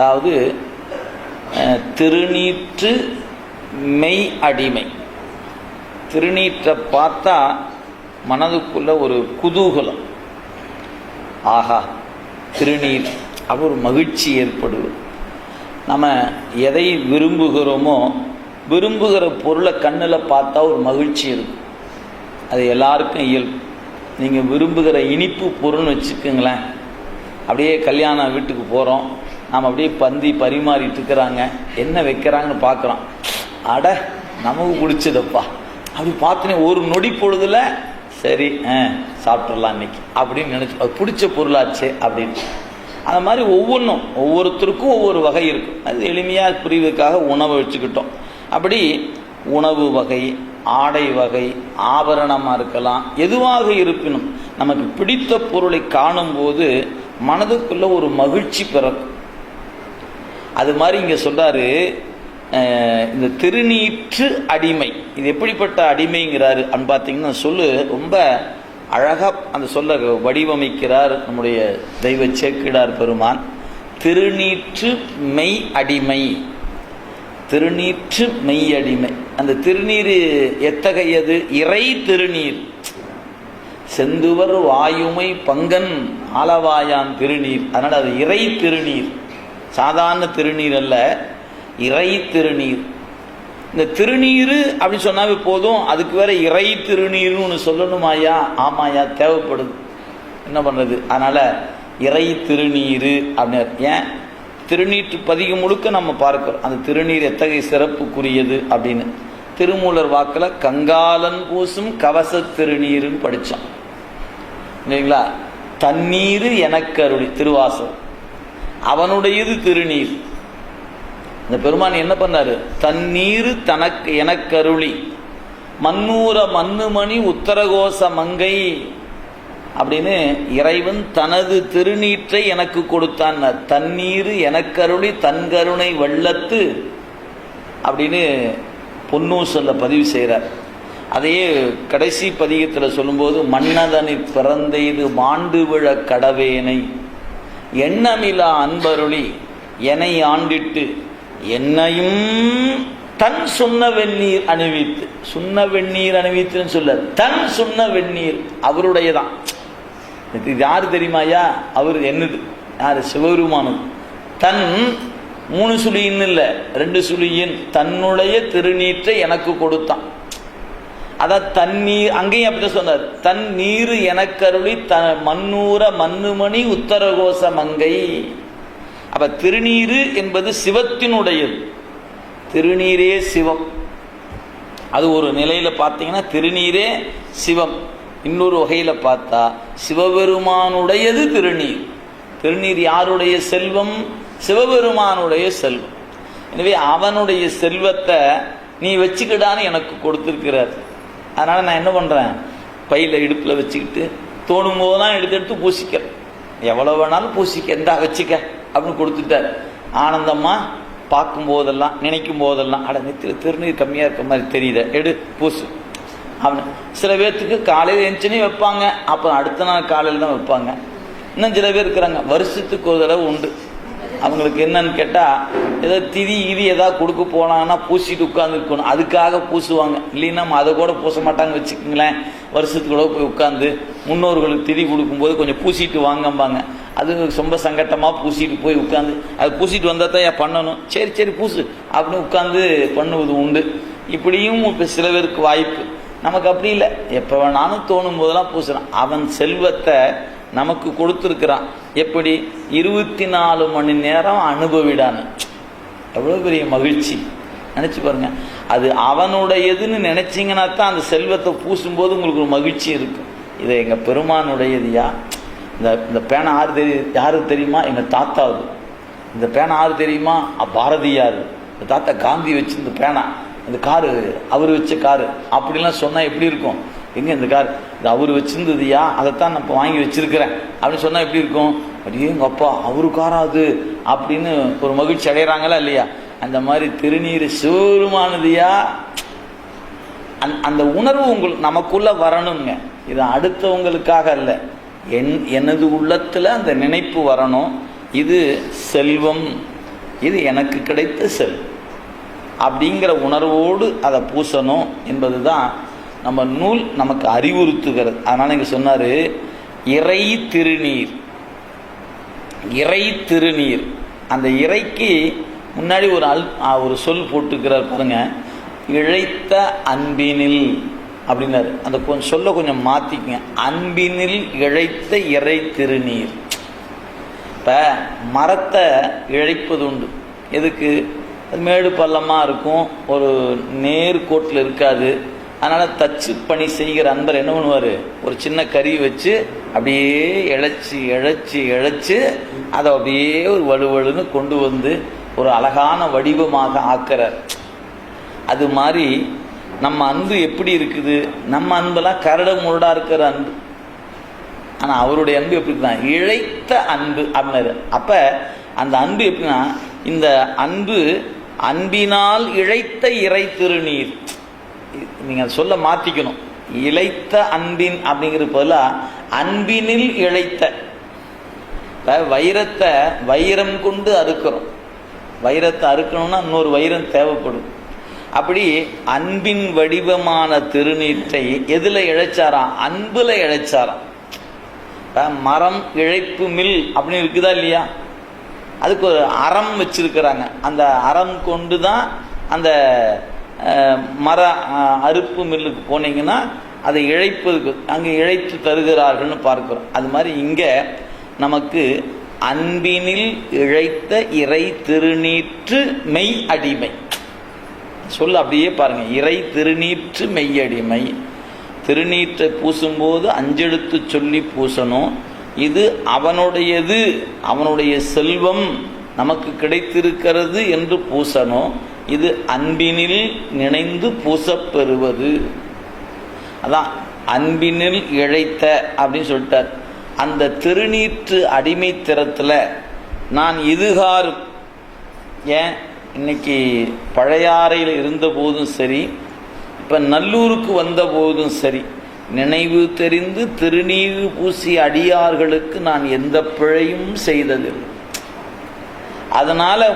அதாவது திருநீற்று மெய் அடிமை. திருநீற்றை பார்த்தா மனதுக்குள்ள ஒரு குதூகலம். ஆஹா திருநீர் அப்ப ஒரு மகிழ்ச்சி ஏற்படுவது நம்ம எதை விரும்புகிறோமோ விரும்புகிற பொருளை கண்ணில் பார்த்தா ஒரு மகிழ்ச்சி இருக்கும் அது எல்லாருக்கும் இயல்பு. நீங்கள் விரும்புகிற இனிப்பு பொருள்னு வச்சுக்கோங்களேன். அப்படியே கல்யாண வீட்டுக்கு போகிறோம் நாம் அப்படியே பந்தி பரிமாறிட்டு இருக்கிறாங்க. என்ன வைக்கிறாங்கன்னு பார்க்குறோம் அட நமக்கு பிடிச்சதப்பா. அப்படி பார்த்தோன்னே ஒரு நொடி பொழுதுல சரி ஆ சாப்பிட்றலாம் இன்னைக்கு. அப்படின்னு நினச்சி அது பிடிச்ச பொருளாச்சு அப்படின்னு. அந்த மாதிரி ஒவ்வொன்றும் ஒவ்வொருத்தருக்கும் ஒவ்வொரு வகை இருக்கும் அது எளிமையாக புரிவதற்காக உணவை வச்சுக்கிட்டோம். அப்படி உணவு வகை ஆடை வகை ஆபரணமாக இருக்கலாம் எதுவாக இருப்பினும் நமக்கு பிடித்த பொருளை காணும்போது மனதுக்குள்ள ஒரு மகிழ்ச்சி பிறக்கும். அது மாதிரி இங்கே சொல்கிறாரு இந்த திருநீற்று அடிமை. இது எப்படிப்பட்ட அடிமைங்கிறாரு அப்படின்னு பார்த்தீங்கன்னா சொல்லு ரொம்ப அழகாக அந்த சொல்ல வடிவமைக்கிறார் நம்முடைய தெய்வ சேக்கிடார் பெருமான். திருநீற்று மெய் அடிமை. திருநீற்று மெய் அடிமை. அந்த திருநீர் எத்தகையது? இறை திருநீர். செந்துவர் வாயுமை பங்கன் ஆலவாயான் திருநீர். அதனால் அது இறை திருநீர். சாதாரண திருநீர் அல்ல இறை திருநீர். இந்த திருநீர் அப்படின்னு சொன்னாவே போதும் அதுக்கு வேற இறை திருநீர்னு ஒன்று சொல்லணுமாயா ஆமாயா தேவைப்படுது. என்ன பண்ணுறது அதனால் இறை திருநீர் அப்படின்னு ஏன்? திருநீற்று பதிகம் முழுக்க நம்ம பார்க்கிறோம். அந்த திருநீர் எத்தகைய சிறப்புக்குரியது அப்படின்னு. திருமூலர் வாக்கில் கங்காலன் பூசும் கவச திருநீருன்னு படித்தோம் இல்லைங்களா? தண்ணீர் எனக்கு அருளி திருவாசகம். அவனுடையது திருநீர். இந்த பெருமான் என்ன பண்ணாரு? தண்ணீர் தனக்கு எனக்கருளி. மன்னூர மண்ணுமணி உத்தரகோச மங்கை அப்படின்னு இறைவன் தனது திருநீற்றை எனக்கு கொடுத்தான். தண்ணீர் எனக்கருளி தன் கருணை வெள்ளத்து அப்படின்னு பொன்னூசல்ல பதிவு செய்கிறார் அதையே கடைசி பதிகத்தில் சொல்லும்போது மன்னதனை பிறந்தெய்து மாண்டு விழ கடவேனை. எண்ணமிலா அன்பருளி என்னை ஆண்டிட்டு என்னையும் தன் சுண்ண வெந்நீர் அணிவித்து சுண்ண வெந்நீர் அணிவித்துன்னு சொல்ல தன் சுண்ண வெந்நீர் அவருடையதான். இது யாரு தெரியுமாயா அவர் என்னது? யாரு? சிவபெருமானது. தன் மூணு சுழின்னு இல்லை ரெண்டு சுழியின் தன்னுடைய திருநீற்றை எனக்கு கொடுத்தான். அதான் தண்ணீர் அங்கேயும் அப்படிதான் சொன்னார். தன் நீர் எனக்கருளி த மண்ணூர மண்ணுமணி உத்தரகோச மங்கை. அப்ப திருநீரு என்பது சிவத்தினுடையது. திருநீரே சிவம். அது ஒரு நிலையில பார்த்தீங்கன்னா திருநீரே சிவம். இன்னொரு வகையில பார்த்தா சிவபெருமானுடையது திருநீர். திருநீர் யாருடைய செல்வம்? சிவபெருமானுடைய செல்வம். எனவே அவனுடைய செல்வத்தை நீ வச்சுக்கிடான்னு எனக்கு கொடுத்துருக்கிறார். அதனால் நான் என்ன பண்ணுறேன் பையில் இடுப்பில் வச்சுக்கிட்டு தோணும் போதெல்லாம் எடுத்து எடுத்து பூசிக்கிறேன். எவ்வளோ வேணாலும் பூசிக்க எந்தா வச்சுக்க அப்படின்னு கொடுத்துட்டார். ஆனந்தம்மா பார்க்கும் போதெல்லாம் நினைக்கும் போதெல்லாம் அட நித்திர திருநீர் கம்மியாக இருக்க மாதிரி தெரியுத எடு பூசு அவனு சில பேர்த்துக்கு காலையில் எழுந்துச்சுன்னு வைப்பாங்க அப்புறம் அடுத்த நாள் காலையில் தான் வைப்பாங்க. இன்னும் சில பேர் இருக்கிறாங்க வருஷத்துக்கு ஒரு தடவை உண்டு. அவங்களுக்கு என்னன்னு கேட்டால் ஏதோ திதி இது ஏதாவது கொடுக்க போனாங்கன்னா பூசிட்டு உட்காந்துருக்கணும் அதுக்காக பூசுவாங்க. இல்லைன்னா நம்ம அதை கூட பூச மாட்டாங்க வச்சுக்கோங்களேன். வருஷத்துக்கூட போய் உட்காந்து முன்னோர்களுக்கு திதி கொடுக்கும்போது கொஞ்சம் பூசிட்டு வாங்கம்பாங்க. அது ரொம்ப சங்கட்டமாக பூசிட்டு போய் உட்காந்து அது பூசிட்டு வந்தால் தான் ஏன் பண்ணணும். சரி சரி பூசு. அப்படின்னு உட்காந்து பண்ணுவது உண்டு. இப்படியும் இப்போ சில பேருக்கு வாய்ப்பு. நமக்கு அப்படி இல்லை. எப்போ வேணாலும் தோணும் போதெல்லாம் பூசுறான் அவன் செல்வத்தை நமக்கு கொடுத்துருக்கிறான். எப்படி? இருபத்தி நாலு மணி நேரம் அனுபவிடான்னு. எவ்வளோ பெரிய மகிழ்ச்சி. நினச்சி பாருங்கள் அது அவனுடையதுன்னு நினச்சிங்கன்னா தான் அந்த செல்வத்தை பூசும்போது உங்களுக்கு ஒரு மகிழ்ச்சி இருக்கும் இது எங்கள் பெருமானுடையதுயா? இந்த இந்த பேனை ஆறு தெரிய யாருக்கு தெரியுமா? எங்கள் தாத்தாவுது. இந்த பேனை ஆறு தெரியுமா? பாரதியார். இந்த தாத்தா காந்தி வச்சு இந்த பேனா. இந்த காரு அவர் வச்ச காரு. அப்படிலாம் சொன்னால் எப்படி இருக்கும்? எங்கே இந்த கார்? இது அவர் வச்சிருந்ததுயா? அதைத்தான் நான் இப்போ வாங்கி வச்சிருக்கிறேன். அப்படின்னு சொன்னால் எப்படி இருக்கும்? அப்படியே எங்கள் அப்பா அவருக்காரா அது அப்படின்னு ஒரு மகிழ்ச்சி அடைகிறாங்களா இல்லையா? அந்த மாதிரி திருநீர் சிவருமானதுயா அந் அந்த உணர்வு உங்களுக்கு நமக்குள்ள வரணுங்க. இது அடுத்தவங்களுக்காக அல்ல. என் எனது உள்ளத்தில் அந்த நினைப்பு வரணும். இது செல்வம். இது எனக்கு கிடைத்த செல்வம். அப்படிங்கிற உணர்வோடு அதை பூசணும் என்பது தான் நம்ம நூல் நமக்கு அறிவுறுத்துகிறது. அதனால் இங்கே சொன்னார் இறை திருநீர். இறை திருநீர். அந்த இறைக்கு முன்னாடி ஒரு அல் ஒரு சொல் போட்டுக்கிறார் பாருங்க. இழைத்த அன்பினில் அப்படின்னாரு. அந்த கொஞ்சம் சொல்ல கொஞ்சம் மாற்றிக்கங்க அன்பினில் இழைத்த இறை திருநீர். இப்போ மரத்தை இழைப்பது உண்டு. எதுக்கு? அது மேடு பள்ளமாக இருக்கும். ஒரு நேர்கோட்டில் இருக்காது. அதனால் தச்சு பணி செய்கிற அன்பர் என்ன பண்ணுவார்? ஒரு சின்ன கறி வச்சு அப்படியே இழைச்சி இழைச்சி இழைச்சி அதை அப்படியே ஒரு வலுவலுன்னு கொண்டு வந்து ஒரு அழகான வடிவமாக ஆக்கிறார். அது மாதிரி நம்ம அன்பு எப்படி இருக்குது? நம்ம அன்பெல்லாம் கரட முருடாக இருக்கிற அன்பு. ஆனால் அவருடைய அன்பு எப்படி தான் இழைத்த அன்பு அப்படின்னாரு. அப்போ அந்த அன்பு எப்படின்னா இந்த அன்பு அன்பினால் இழைத்த இறை திருநீர். நீங்கள் அதை சொல்ல மாற்றிக்கணும் இழைத்த அன்பின் அப்படிங்கிறது பதிலாக அன்பினில் இழைத்த. வைரத்தை வைரம் கொண்டு அறுக்கிறோம். வைரத்தை அறுக்கணும்னா இன்னொரு வைரம் தேவைப்படும். அப்படி அன்பின் வடிவமான திருநீற்றை எதில் இழைச்சாராம் அன்பில் இழைச்சாராம் மரம் இழைப்பு மில் அப்படின்னு இருக்குதா இல்லையா? அதுக்கு ஒரு அறம் வச்சிருக்கிறாங்க. அந்த அறம் கொண்டு தான் அந்த மர அறுப்பு மில்லுக்கு போனீங்கன்னா அதை இழைப்பதுக்கு அங்கே இழைத்து தருகிறார்கள்னு பார்க்குறோம். அது மாதிரி இங்கே நமக்கு அன்பினில் இழைத்த இறை திருநீற்று மெய் அடிமை. சொல்ல அப்படியே பாருங்கள் இறை திருநீற்று மெய் அடிமை. திருநீற்றை பூசும்போது அஞ்செழுத்து சொல்லி பூசணும். இது அவனுடையது அவனுடைய செல்வம் நமக்கு கிடைத்திருக்கிறது என்று பூசணும். இது அன்பினில் நினைந்து பூசப்பெறுவது. அதான் அன்பினில் இழைத்த அப்படின்னு சொல்லிட்டார். அந்த திருநீற்று அடிமைத்திறத்தில் நான் இதுகாரும் ஏன்? இன்னைக்கு பழையாறையில் இருந்த போதும் சரி இப்போ நல்லூருக்கு வந்த போதும் சரி நினைவு தெரிந்து திருநீறு பூசி அடியார்களுக்கு நான் எந்த பிழையும் செய்ததில்லை. அதனால்